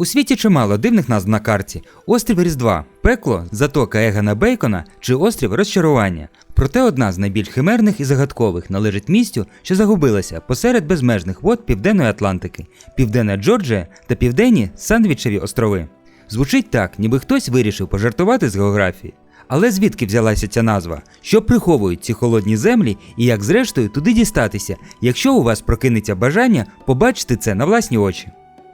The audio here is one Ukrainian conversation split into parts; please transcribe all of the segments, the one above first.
У світі чимало дивних назв на карті: острів Різдва, пекло, затока Егана Бейкона чи острів розчарування. Проте одна з найбільш химерних і загадкових належить містю, що загубилася посеред безмежних вод Південної Атлантики, Південна Джорджія та Південні Сандвічеві острови. Звучить так, ніби хтось вирішив пожартувати з географії. Але звідки взялася ця назва? Що приховують ці холодні землі і як зрештою туди дістатися, якщо у вас прокинеться бажання побачити це на власні очі?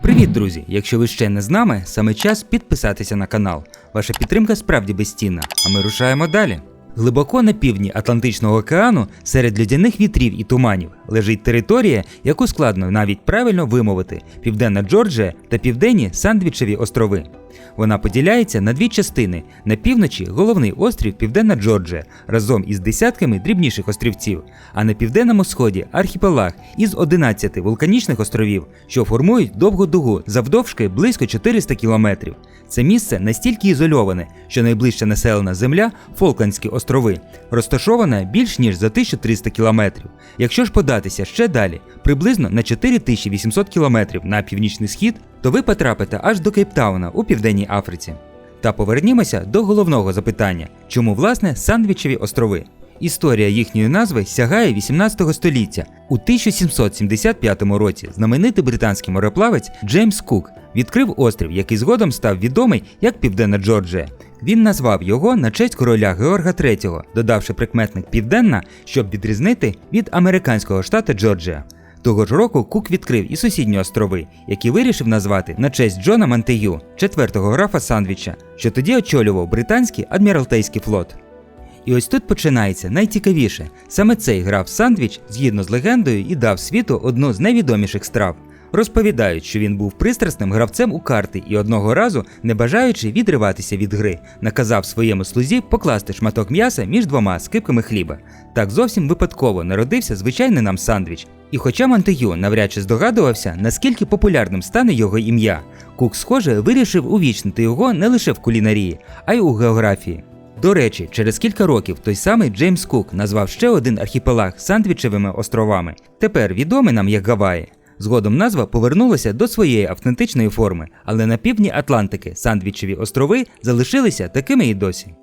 Привіт, друзі! Якщо ви ще не з нами, саме час підписатися на канал. Ваша підтримка справді безцінна, а ми рушаємо далі. Глибоко на півдні Атлантичного океану, серед льодяних вітрів і туманів, лежить територія, яку складно навіть правильно вимовити: Південна Джорджія та Південні Сандвічеві острови. Вона поділяється на дві частини: на півночі головний острів Південна Джорджія разом із десятками дрібніших острівців, а на південному сході архіпелаг із 11 вулканічних островів, що формують довгу дугу завдовжки близько 400 кілометрів. Це місце настільки ізольоване, що найближча населена земля Фолкландські острови розташована більш ніж за 1300 кілометрів. Якщо ж податися ще далі, приблизно на 4800 кілометрів на північний схід, то ви потрапите аж до Кейптауна у Південній Африці. Та повернімося до головного запитання: чому власне Сандвічеві острови? Історія їхньої назви сягає 18 століття. У 1775 році знаменитий британський мореплавець Джеймс Кук відкрив острів, який згодом став відомий як Південна Джорджія. Він назвав його на честь короля Георга III, додавши прикметник Південна, щоб відрізнити від американського штату Джорджія. Того ж року Кук відкрив і сусідні острови, які вирішив назвати на честь Джона Мантею, четвертого графа Сандвіча, що тоді очолював британський адміралтейський флот. І ось тут починається найцікавіше. Саме цей граф Сандвіч, згідно з легендою, і дав світу одну з найвідоміших страв. Розповідають, що він був пристрасним гравцем у карти і одного разу, не бажаючи відриватися від гри, наказав своєму слузі покласти шматок м'яса між двома скипками хліба. Так зовсім випадково народився звичайний нам сандвіч. І хоча Монтегю навряд чи здогадувався, наскільки популярним стане його ім'я, Кук, схоже, вирішив увічнити його не лише в кулінарії, а й у географії. До речі, через кілька років той самий Джеймс Кук назвав ще один архіпелаг Сандвічевими островами, тепер відомий нам як Гаваї. Згодом назва повернулася до своєї автентичної форми, але на півдні Атлантики Сандвічеві острови залишилися такими і досі.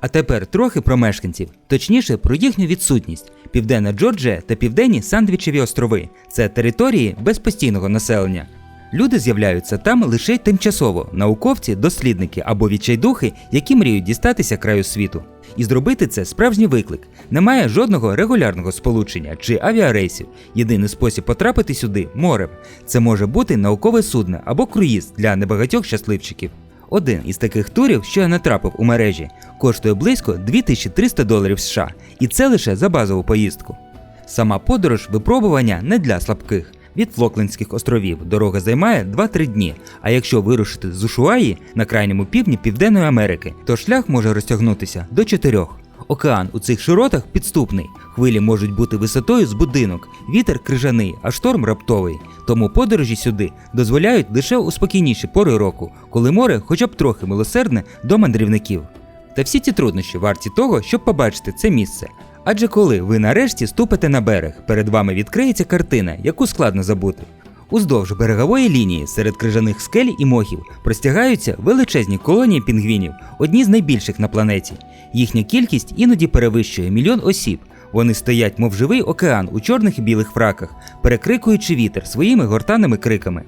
А тепер трохи про мешканців, точніше про їхню відсутність. Південна Джорджія та Південні Сандвічеві острови це території без постійного населення. Люди з'являються там лише тимчасово, науковці, дослідники або відчайдухи, які мріють дістатися краю світу. І зробити це справжній виклик. Немає жодного регулярного сполучення чи авіарейсів. Єдиний спосіб потрапити сюди морем. Це може бути наукове судно або круїз для небагатьох щасливчиків. Один із таких турів, що я натрапив у мережі, коштує близько 2300 доларів США, і це лише за базову поїздку. Сама подорож випробування не для слабких. Від Флоклендських островів дорога займає 2-3 дні. А якщо вирушити з Ушуаї на крайньому півдні Південної Америки, то шлях може розтягнутися до 4. Океан у цих широтах підступний. Хвилі можуть бути висотою з будинок, вітер крижаний, а шторм раптовий. Тому подорожі сюди дозволяють лише у спокійніші пори року, коли море хоча б трохи милосердне до мандрівників. Та всі ці труднощі варті того, щоб побачити це місце. Адже коли ви нарешті ступите на берег, перед вами відкриється картина, яку складно забути. Уздовж берегової лінії серед крижаних скель і мохів простягаються величезні колонії пінгвінів, одні з найбільших на планеті. Їхня кількість іноді перевищує мільйон осіб. Вони стоять, мов живий океан у чорних і білих фраках, перекрикуючи вітер своїми гортаними криками.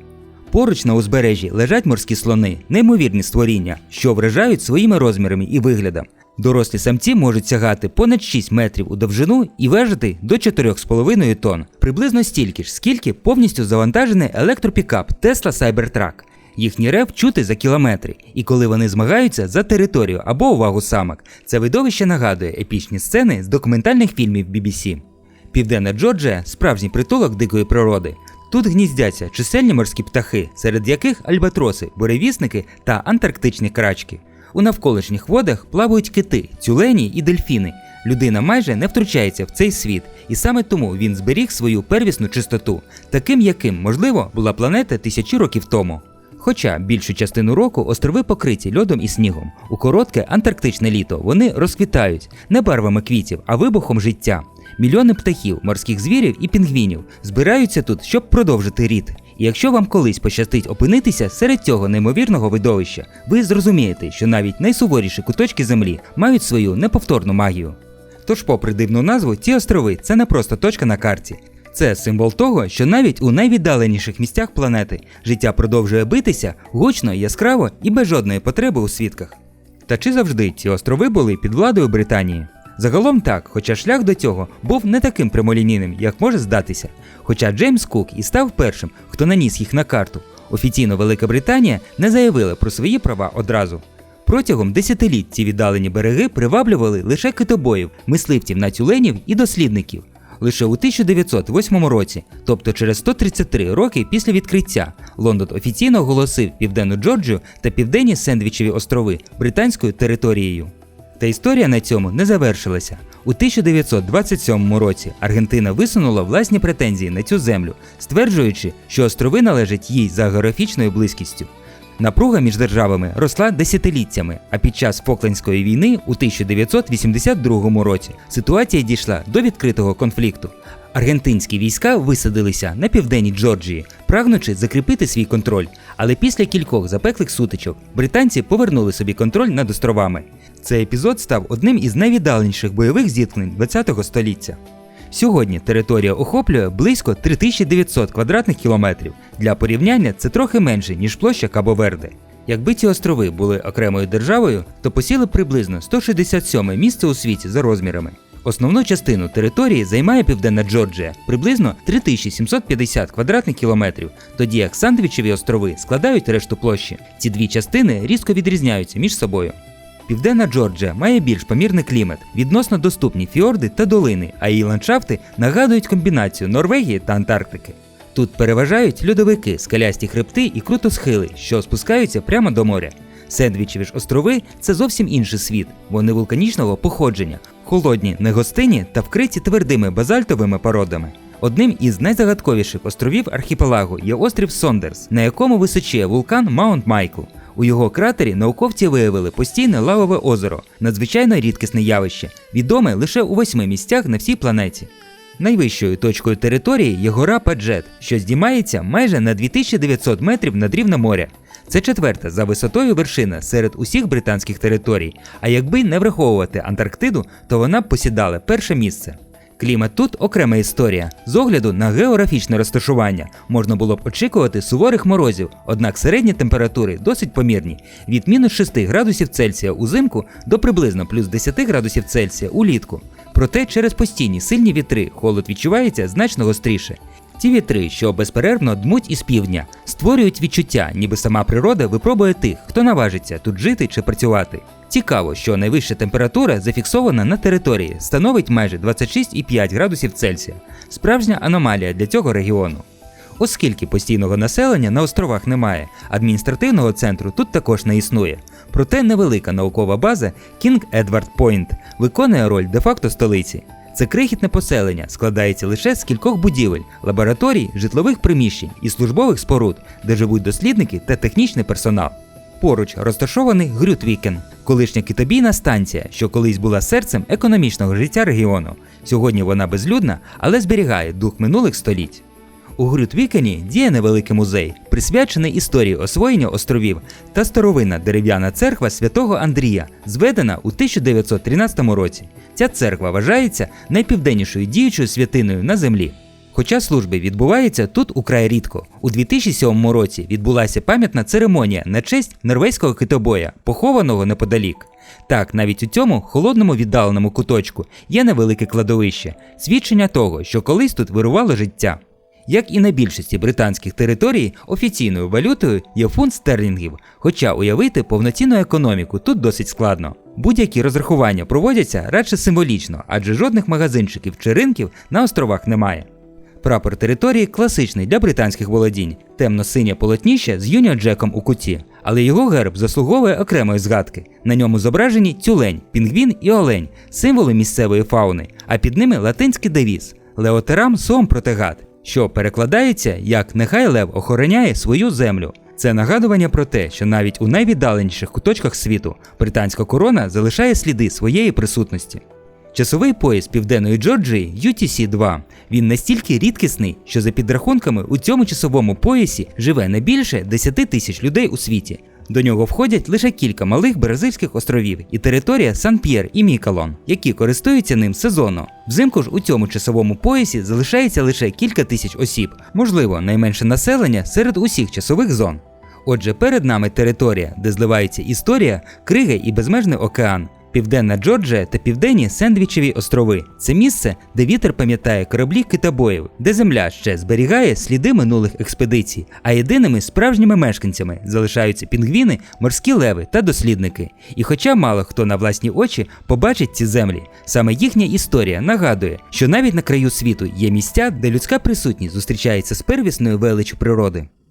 Поруч на узбережжі лежать морські слони, неймовірні створіння, що вражають своїми розмірами і виглядом. Дорослі самці можуть сягати понад 6 метрів у довжину і важити до 4,5 тонн, приблизно стільки ж, скільки повністю завантажений електропікап Tesla Cybertruck. Їхній рев чути за кілометри, і коли вони змагаються за територію або увагу самок, це видовище нагадує епічні сцени з документальних фільмів BBC. Південна Джорджія справжній притулок дикої природи. Тут гніздяться чисельні морські птахи, серед яких альбатроси, буревісники та антарктичні крачки. У навколишніх водах плавають кити, тюлені і дельфіни. Людина майже не втручається в цей світ, і саме тому він зберіг свою первісну чистоту, таким яким, можливо, була планета тисячі років тому. Хоча більшу частину року острови покриті льодом і снігом. У коротке антарктичне літо вони розквітають не барвами квітів, а вибухом життя. Мільйони птахів, морських звірів і пінгвінів збираються тут, щоб продовжити рід. І якщо вам колись пощастить опинитися серед цього неймовірного видовища, ви зрозумієте, що навіть найсуворіші куточки землі мають свою неповторну магію. Тож, попри дивну назву, ці острови це не просто точка на карті. Це символ того, що навіть у найвіддаленіших місцях планети життя продовжує битися гучно, яскраво і без жодної потреби у свідках. Та чи завжди ці острови були під владою Британії? Загалом так, хоча шлях до цього був не таким прямолінійним, як може здатися. Хоча Джеймс Кук і став першим, хто наніс їх на карту, офіційно Велика Британія не заявила про свої права одразу. Протягом десятиліть ці віддалені береги приваблювали лише китобоїв, мисливців на тюленів і дослідників. Лише у 1908 році, тобто через 133 роки після відкриття, Лондон офіційно оголосив Південну Джорджію та Південні Сендвічеві острови британською територією. Та історія на цьому не завершилася. У 1927 році Аргентина висунула власні претензії на цю землю, стверджуючи, що острови належать їй за географічною близькістю. Напруга між державами росла десятиліттями, а під час Фоклендської війни у 1982 році ситуація дійшла до відкритого конфлікту. Аргентинські війська висадилися на південній Джорджії, прагнучи закріпити свій контроль. Але після кількох запеклих сутичок британці повернули собі контроль над островами. Цей епізод став одним із найвіддаленіших бойових зіткнень ХХ століття. Сьогодні територія охоплює близько 3900 квадратних кілометрів. Для порівняння це трохи менше, ніж площа Кабо-Верде. Якби ці острови були окремою державою, то посіли приблизно 167 місце у світі за розмірами. Основну частину території займає Південна Джорджія, приблизно 3750 квадратних кілометрів, тоді як Сандвічеві острови складають решту площі. Ці дві частини різко відрізняються між собою. Південна Джорджія має більш помірний клімат, відносно доступні фіорди та долини, а її ландшафти нагадують комбінацію Норвегії та Антарктики. Тут переважають льодовики, скалясті хребти і крутосхили, що спускаються прямо до моря. Сендвічеві ж острови це зовсім інший світ, вони вулканічного походження, холодні, негостинні та вкриті твердими базальтовими породами. Одним із найзагадковіших островів архіпелагу є острів Сондерс, на якому височіє вулкан Маунт Майкл. У його кратері науковці виявили постійне лавове озеро, надзвичайно рідкісне явище, відоме лише у восьми місцях на всій планеті. Найвищою точкою території є гора Паджет, що здіймається майже на 2900 метрів над рівнем моря. Це четверта за висотою вершина серед усіх британських територій. А якби не враховувати Антарктиду, то вона б посідала перше місце. Клімат тут окрема історія. З огляду на географічне розташування можна було б очікувати суворих морозів, однак середні температури досить помірні від мінус 6 градусів Цельсія узимку до приблизно плюс 10 градусів Цельсія улітку. Проте через постійні сильні вітри холод відчувається значно гостріше. Ті вітри, що безперервно дмуть із півдня, створюють відчуття, ніби сама природа випробує тих, хто наважиться тут жити чи працювати. Цікаво, що найвища температура зафіксована на території, становить майже 26,5 градусів Цельсія. Справжня аномалія для цього регіону. Оскільки постійного населення на островах немає, адміністративного центру тут також не існує. Проте невелика наукова база King Edward Point виконує роль де-факто столиці. Це крихітне поселення складається лише з кількох будівель, лабораторій, житлових приміщень і службових споруд, де живуть дослідники та технічний персонал. Поруч розташований Грютвікен, колишня китобійна станція, що колись була серцем економічного життя регіону. Сьогодні вона безлюдна, але зберігає дух минулих століть. У Грютвікені діє невеликий музей, присвячений історії освоєння островів та старовинна дерев'яна церква святого Андрія, зведена у 1913 році. Ця церква вважається найпівденнішою діючою святиною на землі. Хоча служби відбуваються тут украй рідко. У 2007 році відбулася пам'ятна церемонія на честь норвезького китобоя, похованого неподалік. Так, навіть у цьому холодному віддаленому куточку є невелике кладовище, свідчення того, що колись тут вирувало життя. Як і на більшості британських територій, офіційною валютою є фунт стерлінгів, хоча уявити повноцінну економіку тут досить складно. Будь-які розрахування проводяться радше символічно, адже жодних магазинчиків чи ринків на островах немає. Прапор території класичний для британських володінь, темно-синє полотніще з Юніо Джеком у куті, але його герб заслуговує окремої згадки. На ньому зображені тюлень, пінгвін і олень, символи місцевої фауни, а під ними латинський девіз Леотерам сом протегат, що перекладається як Нехай Лев охороняє свою землю. Це нагадування про те, що навіть у найвіддаленіших куточках світу британська корона залишає сліди своєї присутності. Часовий пояс південної Джорджії UTC-2. Він настільки рідкісний, що за підрахунками у цьому часовому поясі живе не більше 10 тисяч людей у світі. До нього входять лише кілька малих бразильських островів і територія Сан-П'єр і Мікалон, які користуються ним сезонно. Взимку ж у цьому часовому поясі залишається лише кілька тисяч осіб, можливо, найменше населення серед усіх часових зон. Отже, перед нами територія, де зливаються історія, криги і безмежний океан. Південна Джорджія та південні Сендвічеві острови. Це місце, де вітер пам'ятає кораблі китобоїв, де земля ще зберігає сліди минулих експедицій, а єдиними справжніми мешканцями залишаються пінгвіни, морські леви та дослідники. І хоча мало хто на власні очі побачить ці землі, саме їхня історія нагадує, що навіть на краю світу є місця, де людська присутність зустрічається з первісною величчю природи.